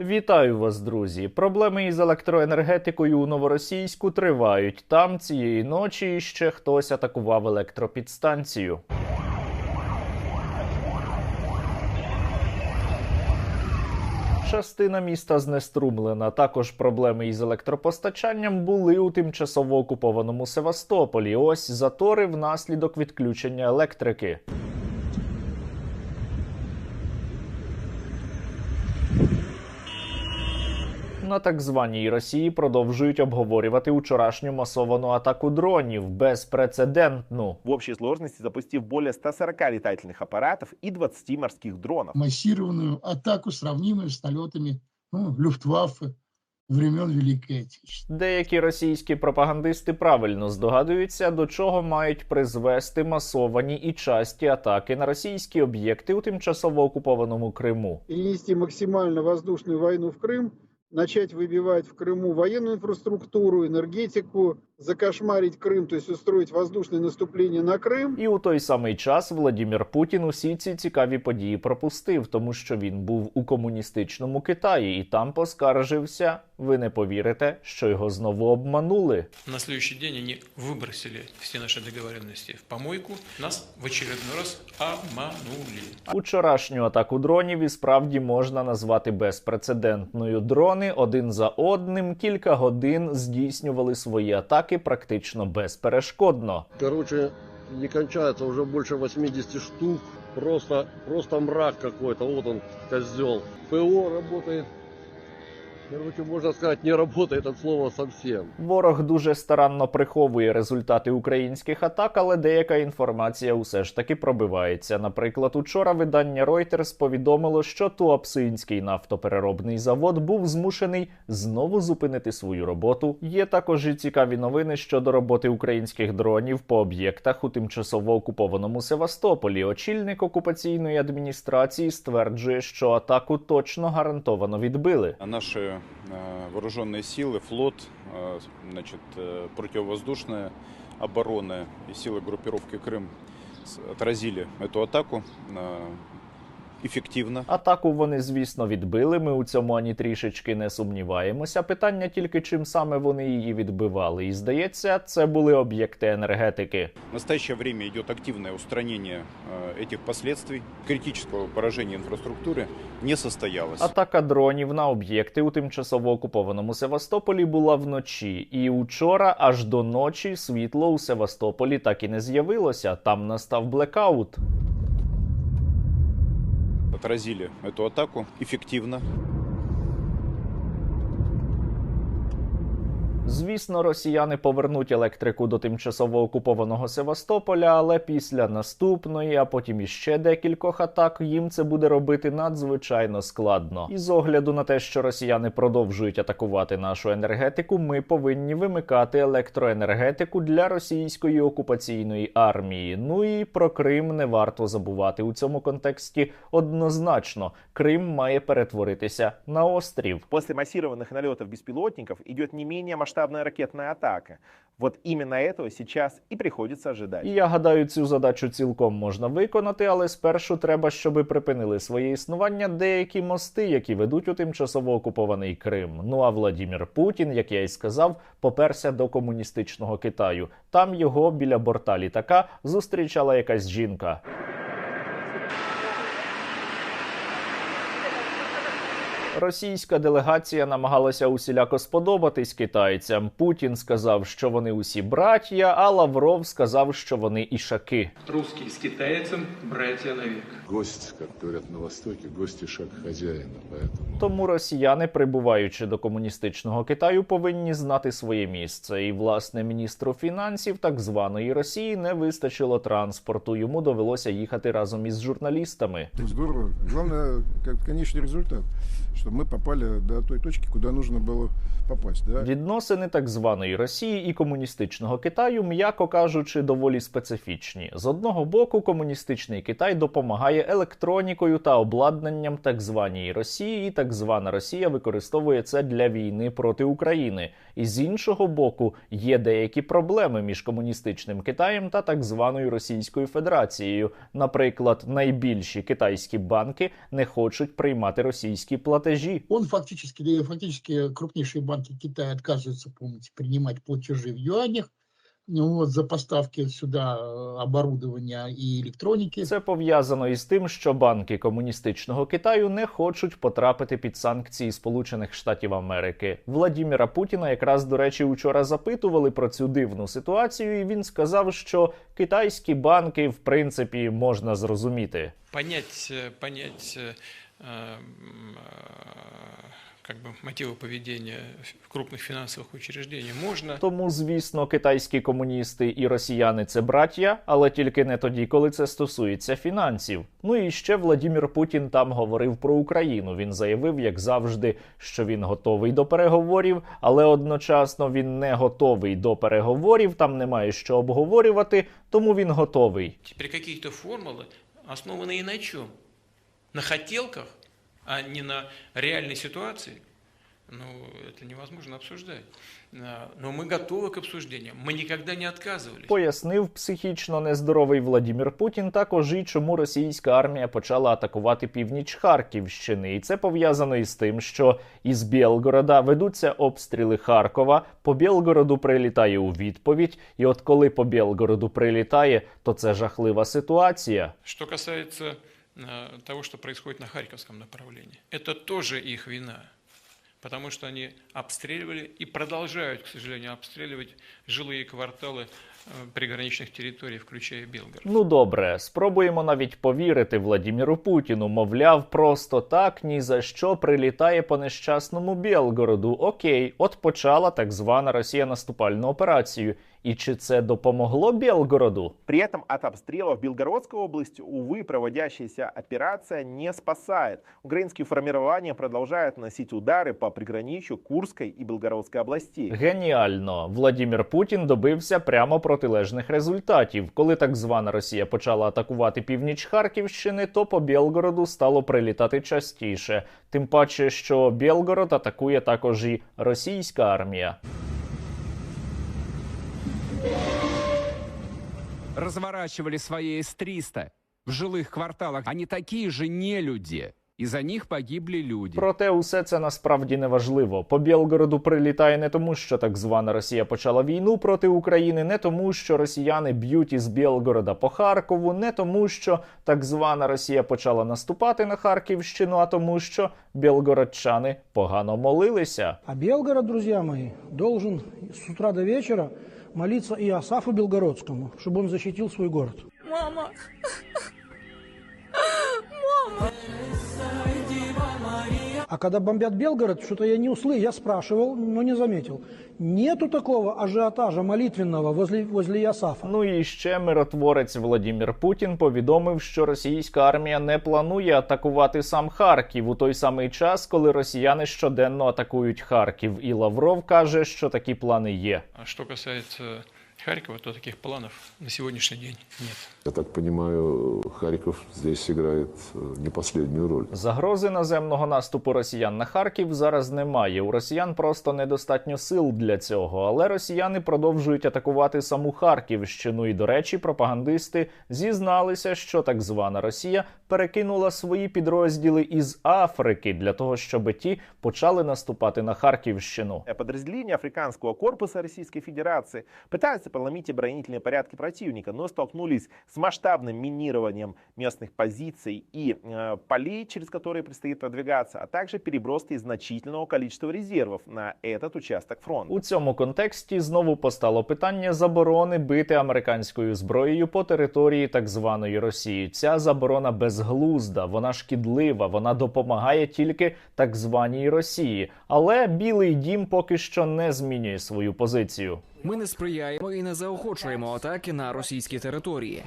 Вітаю вас, друзі! Проблеми із електроенергетикою у новоросійську тривають. Там цієї ночі ще хтось атакував електропідстанцію. Частина міста знеструмлена. Також проблеми із електропостачанням були у тимчасово окупованому Севастополі. Ось затори внаслідок відключення електрики. На так званій Росії продовжують обговорювати вчорашню масовану атаку дронів безпрецедентну. в общей сложности запустив более 140 летательных аппаратов и 20 морских дронов. массированную атаку, сравнимую с налетами ну, Люфтваффе времен Великой Отечественной. Деякі російські пропагандисти правильно здогадуються, до чого мають призвести масовані і часті атаки на російські об'єкти у тимчасово окупованому Криму. перенести максимально воздушную войну в Крым, начать выбивать в Крыму военную инфраструктуру, энергетику, закошмарить Крым, то есть устроить воздушное наступление на Крым. І у той самий час Владімір Путін усі ці цікаві події пропустив, тому що він був у комуністичному Китаї і там поскаржився. Ви не повірите, що його знову обманули. На следующий день они выбросили все наши договоренности в помойку. Нас в очередной раз обманули. Учорашню атаку дронів і справді можна назвати безпрецедентною. Дрони один за одним кілька годин здійснювали свої атаки практично безперешкодно. Короче, не кончається вже більше 80 штук. Просто, просто мрак какой-то. Вот он, козел. ПО работает. Короче, можно сказать, не работает от слова совсем. Ворог дуже старанно приховує результати українських атак, але деяка інформація усе ж таки пробивається. Наприклад, учора видання Reuters повідомило, що Туапсинський нафтопереробний завод був змушений знову зупинити свою роботу. Є також і цікаві новини щодо роботи українських дронів по об'єктах у тимчасово окупованому Севастополі. Очільник окупаційної адміністрації стверджує, що атаку точно гарантовано відбили. Э, вооруженные силы, флот, э, значит, э, противовоздушная оборона и силы группировки Крым отразили эту атаку э, эффективно. Атаку вони, звісно, відбили. Ми у цьому ані трішечки не сумніваємося. Питання тільки чим саме вони її відбивали. І здається, це були об'єкти енергетики. В настоящее время идет активное устранение э, этих последствий. Критического поражения инфраструктуры не состоялось. Атака дронів на об'єкти у тимчасово окупованому Севастополі була вночі, і учора аж до ночі світло у Севастополі так і не з'явилося. Там настав блекаут. Отразили эту атаку эффективно. Звісно, росіяни повернуть електрику до тимчасово окупованого Севастополя, але після наступної, а потім іще декількох атак, їм це буде робити надзвичайно складно. І з огляду на те, що росіяни продовжують атакувати нашу енергетику, ми повинні вимикати електроенергетику для російської окупаційної армії. Ну і про Крим не варто забувати у цьому контексті. Однозначно, Крим має перетворитися на острів. После массированных налетов беспилотников идет не менее масштабная ракетная атака. Вот именно этого сейчас и приходится ожидать. І я гадаю, цю задачу цілком можна виконати, але спершу треба, щоб припинили своє існування деякі мости, які ведуть у тимчасово окупований Крим. Ну а Владімір Путін, як я й сказав, поперся до комуністичного Китаю. Там його біля борта літака зустрічала якась жінка. Російська делегація намагалася усіляко сподобатись китайцям. Путін сказав, що вони усі браття, а Лавров сказав, що вони ішаки. Русский с китайцем братья навек. Гость, как говорят на Востоке, гость и шаг хозяина. Поэтому Тому росіяни, прибуваючи до комуністичного Китаю, повинні знати своє місце. І власне міністру фінансів так званої Росії не вистачило транспорту. Йому довелося їхати разом із журналістами. Здорово. Главное, как конечный результат, что мы попали до той точки, куда нужно было попасть. Да? Відносини так званої Росії і комуністичного Китаю, м'яко кажучи, доволі специфічні. З одного боку, комуністичний Китай допомагає електронікою та обладнанням так званій Росії, і так звана Росія використовує це для війни проти України. І з іншого боку, є деякі проблеми між комуністичним Китаєм та так званою Російською Федерацією. Наприклад, найбільші китайські банки не хочуть приймати російські платежі платежі. Он фактически, да и фактически крупнейшие банки Китая отказываются, помните, принимать платежи в юанях ну, вот, за поставки сюда э, оборудования и электроники. Це пов'язано із тим, що банки комуністичного Китаю не хочуть потрапити під санкції Сполучених Штатів Америки. Владіміра Путіна якраз до речі учора запитували про цю дивну ситуацію, і він сказав, що китайські банки в принципі можна зрозуміти. Понять, э, понять э, м, э, как бы мотивы поведения в- крупных финансовых учреждений можно. Тому, звісно, китайські комуністи і росіяни це браття, але тільки не тоді, коли це стосується фінансів. Ну і ще Владімір Путін там говорив про Україну. Він заявив, як завжди, що він готовий до переговорів, але одночасно він не готовий до переговорів. Там немає що обговорювати, тому він готовий. Теперь какие-то формулы, основанные на чем? На хотелках, а не на реальной ситуации? Ну, это невозможно обсуждать. А, Но мы готовы к обсуждениям. Мы никогда не отказывались. Пояснив психічно нездоровий Владімір Путін також і чому російська армія почала атакувати північ Харківщини. І це пов'язано із тим, що із Білгорода ведуться обстріли Харкова. По Білгороду прилітає у відповідь. І от коли по Білгороду прилітає, то це жахлива ситуація. Что касается э, того, что происходит на Харьковском направлении, это тоже их вина. Потому что они обстреливали и продолжают, к сожалению, обстреливать жилые кварталы э, приграничных территорий, включая Белгород. Ну добре, спробуємо навіть повірити Владіміру Путіну. Мовляв, просто так ні за що прилітає по нещасному Білгороду. Окей, от почала так звана Росія наступальну операцію. І чи це допомогло Білгороду? При этом от обстрелов Белгородской области, увы, проводящаяся операция не спасает. Украинские формирования продолжают наносить удары по приграничью Курской и Белгородской областей. Геніально, Владімір Путін добився прямо протилежних результатів. Коли так звана Росія почала атакувати північ Харківщини, то по Білгороду стало прилітати частіше. Тим паче, що Білгород атакує також і російська армія. разворачивали свои С-300 в жилых кварталах. Они такие же нелюди. И за них погибли люди. Проте усе це насправді не важливо. По Білгороду прилітає не тому, що так звана Росія почала війну проти України, не тому, що росіяни б'ють із Білгорода по Харкову, не тому, що так звана Росія почала наступати на Харківщину, а тому, що білгородчани погано молилися. А Белгород, друзья мои, должен с утра до вечера молиться и Асафу Белгородскому, чтобы он защитил свой город. Мама. А когда бомбят Белгород, что-то я не услышал, я спрашивал, но не заметил. Нету такого ажиотажа молитвенного возле, возле Ясафа. Ну і ще миротворець Владімір Путін повідомив, що російська армія не планує атакувати сам Харків у той самий час, коли росіяни щоденно атакують Харків. І Лавров каже, що такі плани є. А что касается Харькова, то таких планов на сегодняшний день нет. Я так понимаю, Харьков здесь играет э, не последнюю роль. Загрози наземного наступу росіян на Харків зараз немає. У росіян просто недостатньо сил для цього. Але росіяни продовжують атакувати саму Харківщину. І, до речі, пропагандисти зізналися, що так звана Росія перекинула свої підрозділи із Африки для того, щоб ті почали наступати на Харківщину. Подразделения Африканского корпуса Российской Федерации пытаются проломить оборонительные порядки противника, но столкнулись с масштабным минированием местных позиций и э, полей, через которые предстоит продвигаться, а также переброской значительного количества резервов на этот участок фронта. У цьому контексті знову постало питання заборони бити американською зброєю по території так званої Росії. Ця заборона безглузда, вона шкідлива, вона допомагає тільки так званій Росії. Але Білий Дім поки що не змінює свою позицію. Ми не сприяємо і не заохочуємо атаки на російські території.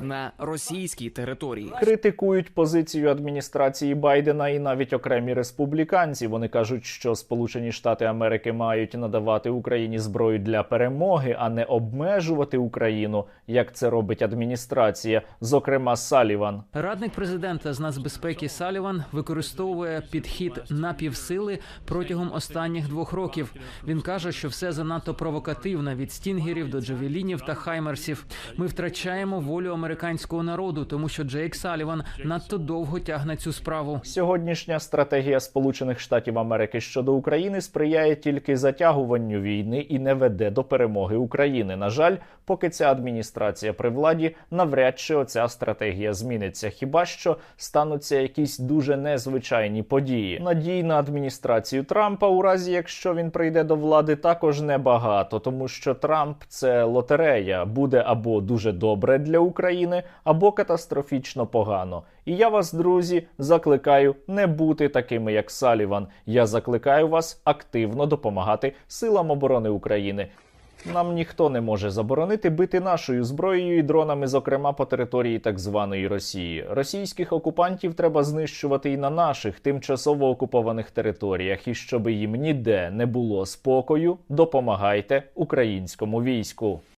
На російській території. Критикують позицію адміністрації Байдена і навіть окремі республіканці. Вони кажуть, що Сполучені Штати Америки мають надавати Україні зброю для перемоги, а не обмежувати Україну, як це робить адміністрація, зокрема Саліван. Радник президента з нацбезпеки Саліван використовує підхід напівсили протягом останніх двох років. Він каже, що все занадто провокативно від стінгерів до джавелінів та хаймерсів. Ми втрачаємо підтримуємо волю американського народу, тому що Джейк Саліван надто довго тягне цю справу. Сьогоднішня стратегія Сполучених Штатів Америки щодо України сприяє тільки затягуванню війни і не веде до перемоги України. На жаль, поки ця адміністрація при владі, навряд чи оця стратегія зміниться. Хіба що стануться якісь дуже незвичайні події. Надій на адміністрацію Трампа, у разі якщо він прийде до влади, також небагато, тому що Трамп це лотерея, буде або дуже добре для України, або катастрофічно погано. І я вас, друзі, закликаю не бути такими, як Саліван. Я закликаю вас активно допомагати силам оборони України. Нам ніхто не може заборонити бити нашою зброєю і дронами, зокрема по території так званої Росії. Російських окупантів треба знищувати і на наших тимчасово окупованих територіях. І щоб їм ніде не було спокою, допомагайте українському війську.